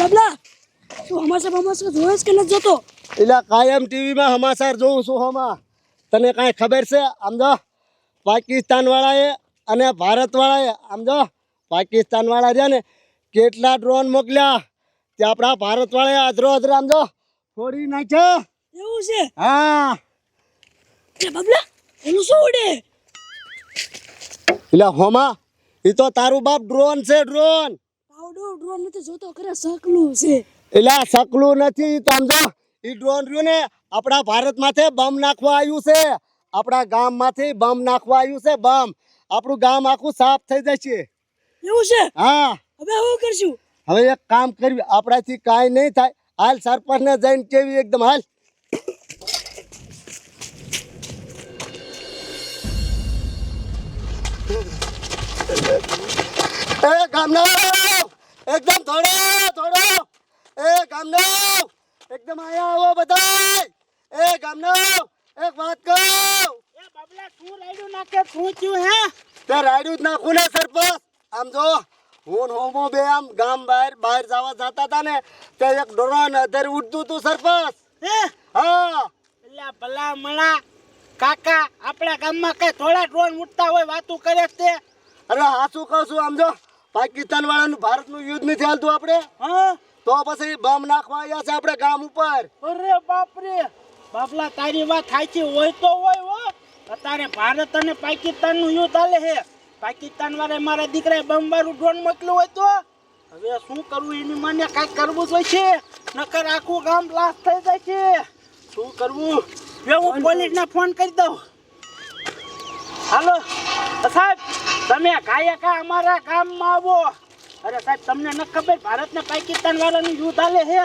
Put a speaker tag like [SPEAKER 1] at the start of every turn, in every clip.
[SPEAKER 1] બાબલા. તું હમાસા બમાસા જોયો કે નથી જોતો?
[SPEAKER 2] એટલે કાયમ ટીવીમાં સમાચાર જોઉં છું હમા. તને કાંઈ ખબર છે? સમજો પાકિસ્તાનવાળાએ અને ભારતવાળાએ સમજો પાકિસ્તાનવાળા રહ્યા ને કેટલા ડ્રોન મોકલ્યા? તે આપણા ભારતવાળાએ આદરો અધરો અધરો આમ જો ફોડી નાખ્યા.
[SPEAKER 1] એવું છે?
[SPEAKER 2] હા.
[SPEAKER 1] બાબલા એનું શું ઉડે?
[SPEAKER 2] એટલે હોમા એ તો તારું બાપ ડ્રોન છે ડ્રોન
[SPEAKER 1] પાવડો ડ્રોન નથી જોતો ખરા સકલું છે.
[SPEAKER 2] એટલે આ સકલું નથી ઈ તો જો ડ્રોન રહ્યું ને આપણા ભારતમાંથી બમ નાખવા આવ્યું છે. આપણા ગામમાંથી બમ નાખવા આવ્યું છે બમ. આપણું ગામ આખું સાફ થઈ જશે.
[SPEAKER 1] એવું છે?
[SPEAKER 2] હા.
[SPEAKER 1] હવે હું કરશું?
[SPEAKER 2] હવે એક કામ કરવી આપણાથી કાંઈ નહીં થાય. હાલ સરપંચને જઈને કેવી એકદમ હાલ. ગામનો એકદમ થોડો થોડો એ ગામનો એકદમ આયા આવો બધા એ ગામનો એક વાત કહું.
[SPEAKER 3] એ બબલા તું રાયડું નાખે શું થયું હે?
[SPEAKER 2] તે રાયડું જ નાખું ને સરપંચ. આમ જો હું હોમો બે આમ ગામ બહાર બહાર જવા જતા હતા ને તે એક ડ્રોન અધર ઉડતું હતું સરપંચ.
[SPEAKER 3] હે?
[SPEAKER 2] હા.
[SPEAKER 3] એટલે ભલા મળા કાકા આપણા ગામમાં કઈ થોડા ડ્રોન ઉડતા હોય વાતું કરે છે તે.
[SPEAKER 2] અરે હાસું કહું છું આમ જો. પાકિસ્તાન વાળાનું ભારતનું યુદ્ધ નથી હાલતું આપણે?
[SPEAKER 3] હા.
[SPEAKER 2] તો પછી બમ નાખવા આવ્યા છે આપણે ગામ ઉપર.
[SPEAKER 3] અરે બાપરે. બાપલા તારી વાત સાચી હોય તો હોય હો. અત્યારે ભારત અને પાકિસ્તાનનું યુદ્ધ હાલે છે. પાકિસ્તાન વાળા મારા દીકરાએ બમ વાળું ડ્રોન મોકલ્યું હોય તો. હવે શું કરવું એની મને કાંઈક કરવું જ હોય છે. નકર આખું ગામ બ્લાસ્ટ થઈ જાય છે. શું કરવું? હવે હું પોલીસને ફોન કરી દઉં. હાલો. સાહેબ, તમે કાયા કા અમારા ગામમાં આવો? અરે સાહેબ, તમને ન ખબર ભારત ને પાકિસ્તાન વાળાનું યુદ્ધ હાલે છે?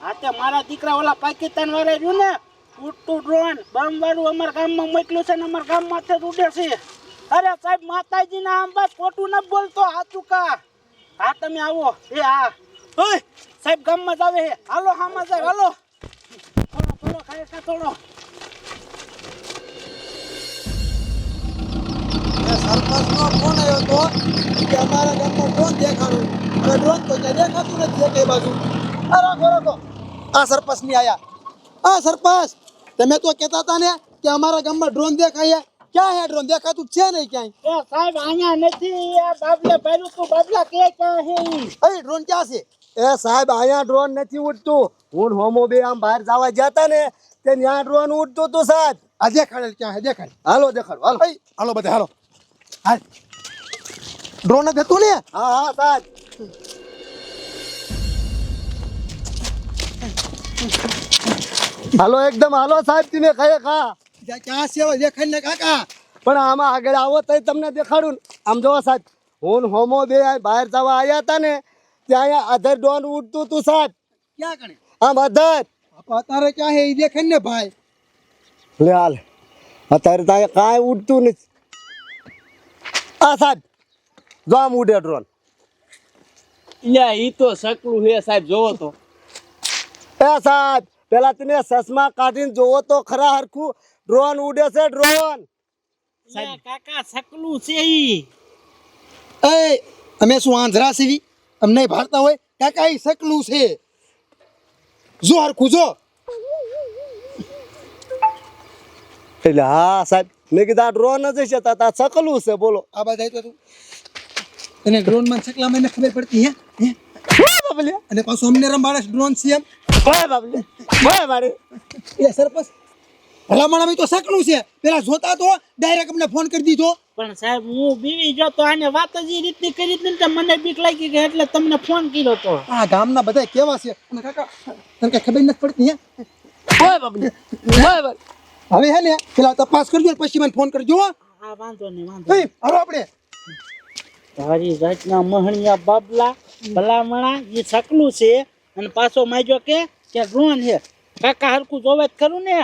[SPEAKER 3] હા તે મારા દીકરા ઓલા પાકિસ્તાન વાળા રહ્યું ને? ઉડતું ડ્રોન બમ વાળું અમારા ગામમાં મોકલ્યું છે ને અમારા ગામમાં તે ઉડે છે. અરે સાહેબ, માતાજીના આમ બસ ખોટું ન બોલતો હા ચૂકા હા, તમે આવો. એ હા ઓય, સાહેબ, ગામમાં જ આવે હાલો, હામાં સાહેબ હાલો. થોડો થોડો, ખાય થોડો.
[SPEAKER 4] સરપંચનો ફોન આવ્યો હતો કે અમારા ગામમાં ડ્રોન દેખાડું હવે ડ્રોન તો ક્યાં દેખાતું નથી એકેય બાજુ. રાખો રાખો. આ સરપંચ આયા. આ સરપંચ. તમે તો કહેતા હતા ને કે અમારા ગામમાં ડ્રોન દેખાય ક્યાં હે ડ્રોન? દેખાતું છે નહીં ક્યાંય?
[SPEAKER 3] એ સાહેબ અહીંયા નથી. એ બાબલે ભર્યું તું. બાબલા કે ક્યાં
[SPEAKER 4] એ ડ્રોન ક્યાં છે?
[SPEAKER 2] એ સાહેબ અહીંયા ડ્રોન નથી ઉડતું. હું હોમો બે આમ બહાર જવા જતા ને તે ત્યાં ડ્રોન ઉડતું હતું સાહેબ.
[SPEAKER 4] આ દેખાડેલ ક્યાં હે દેખાડ.
[SPEAKER 2] હાલો દેખાડો હાલો.
[SPEAKER 4] હાલો બધા હાલો. હાલ. ડ્રોન જ હતું ને?
[SPEAKER 2] હા હા સાહેબ. હાલો એકદમ હાલો સાહેબ તીને ખાય ખા.
[SPEAKER 4] ક્યાં છે દેખાય ને કાકા.
[SPEAKER 2] પણ આમાં આગળ આવો તો તમને દેખાડું આમ જોવો સાહેબ હું હોમો બે બહાર જવા આવ્યા હતા ને ત્યાં અધર ડ્રોન ઉડતું હતું સાહેબ.
[SPEAKER 4] ક્યાં કણે
[SPEAKER 2] આમ અધર
[SPEAKER 4] અત્યારે ક્યાં હે એ દેખાડ ને ભાઈ.
[SPEAKER 2] લે હાલ. અત્યારે ત્યાં કાંઈ ઉડતું નથી. આ સાહેબ ઉડે ડ્રોન.
[SPEAKER 5] લ્યા ઈ તો સકલું હે સાહેબ જોવો તો.
[SPEAKER 2] એ સાહેબ પેલા તમે સસમા કાઢીને જોવો તો ખરા હરખું. ડ્રોન ઉડે છે ડ્રોન.
[SPEAKER 3] સાહેબ કાકા સકલું છે ઈ.
[SPEAKER 4] એ અમે શું આંધરા સીવી? અમને ભારતા હોય? કાકા એ સકલું છે. જો હરખું જો.
[SPEAKER 2] એટલે હા સાહેબ. મેં કીધું આ ડ્રોન જ છે સકલું છે. બોલો.
[SPEAKER 4] આ બધા તો તું. તને ડ્રોનમાં સકલા મને ખબર પડતી હે? હે?
[SPEAKER 2] બાબલે
[SPEAKER 4] અને પાછું અમને રંબાડે ડ્રોન છે એમ.
[SPEAKER 2] બાબલે
[SPEAKER 4] એ સરપંચ ભલામણ અમે તો સકલું છે. પેલા જોતા તો ડાયરેક્ટ અમને ફોન કરી દીધો.
[SPEAKER 3] પણ સાહેબ હું બીવી ગયો તો આને વાત જ એ રીતની કરી ને મને બીક લાગી ગઈ એટલે તમને ફોન કર્યો તો.
[SPEAKER 4] આ ગામના બધા કેવા છે? અને કાકા તને કઈ ખબર નથી પડતી હે?
[SPEAKER 2] બાબલે બાબલે
[SPEAKER 4] હવે હે ને પેલા તપાસ કરજો પછી મને ફોન કરજો હા.
[SPEAKER 3] વાંધો નહીં વાંધો
[SPEAKER 4] નહીં. હાલો આપણે.
[SPEAKER 3] તારી જાતના મહણિયા બાબલા ભલામણા એ સકલું છે. અને પાછો માજો કે કે ડ્રોન છે. કાકા હરકું જોવે જ ખરું ને.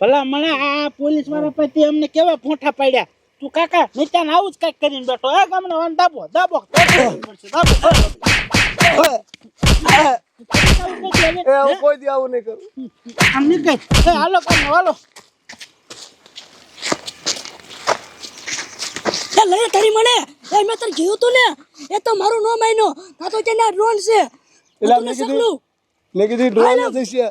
[SPEAKER 3] ભલામણા આ પોલીસવાળા પછી અમને કેવા ફોંઠા પાડ્યા? તું કાકા નિતાન આવું જ કંઈક કરીને બેઠો. હે ગામને વાન દાબો દાબો દાબો.
[SPEAKER 2] કોઈ દી આવું નહીં કરું.
[SPEAKER 3] આમ નીકળ હાલો કામ હાલો.
[SPEAKER 1] લઈ તારી મને. એ મેં તને કીધું તું ને. એ તો મારું નો માયનો ના તો તેના ડ્રોન છે.
[SPEAKER 2] એટલે મેં
[SPEAKER 1] ને
[SPEAKER 2] કીધું મેં કીધું ડ્રોન જશે